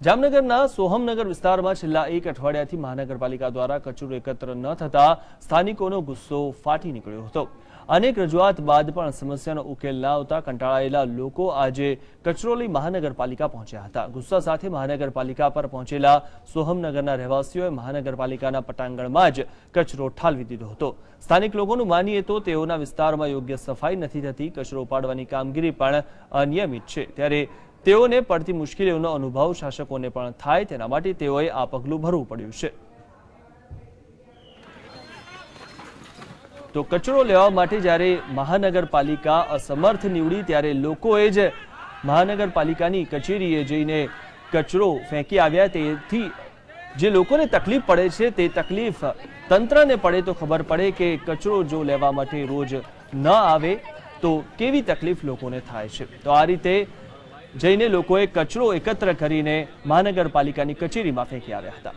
જામનગરના સોહમનગર વિસ્તારમાં છેલ્લા એક અઠવાડિયાથી મહાનગરપાલિકા દ્વારા કચરો એકત્ર ન થતા સ્થાનિકોનો ગુસ્સો ફાટી નીકળ્યો હતો. અનેક રજૂઆત બાદ પણ સમસ્યાનો ઉકેલ ના આવતા કંટાળાયેલા લોકો આજે કચરો લઈ મહાનગરપાલિકા પહોંચ્યા હતા. ગુસ્સા સાથે મહાનગરપાલિકા પર પહોંચેલા સોહમનગરના રહેવાસીઓએ મહાનગરપાલિકાના પટાંગણમાં જ કચરો ઠાલવી દીધો હતો. સ્થાનિક લોકોનું માનીએ તો તેઓના વિસ્તારમાં યોગ્ય સફાઈ નથી થતી, કચરો ઉપાડવાની કામગીરી પણ અનિયમિત છે. ત્યારે તેઓને પડતી મુશ્કેલીઓનો અનુભવ શાસકોને પણ થાય તેના માટે તેઓએ આ પગલું ભરવું પડ્યું છે. તો કચરો લેવા માટે જ્યારે મહાનગરપાલિકા અસમર્થ નીવડી ત્યારે લોકોએ જ મહાનગરપાલિકાની કચેરીએ જઈને કચરો ફેંકી આવ્યા. તેથી જે લોકોને તકલીફ પડે છે તે તકલીફ તંત્રને પડે તો ખબર પડે કે કચરો જો લેવા માટે રોજ ન આવે તો કેવી તકલીફ લોકોને થાય છે. તો આ રીતે જઈને લોકોએ કચરો એકત્ર કરીને મહાનગરપાલિકાની કચેરીમાં ફેંકી આવ્યા હતા.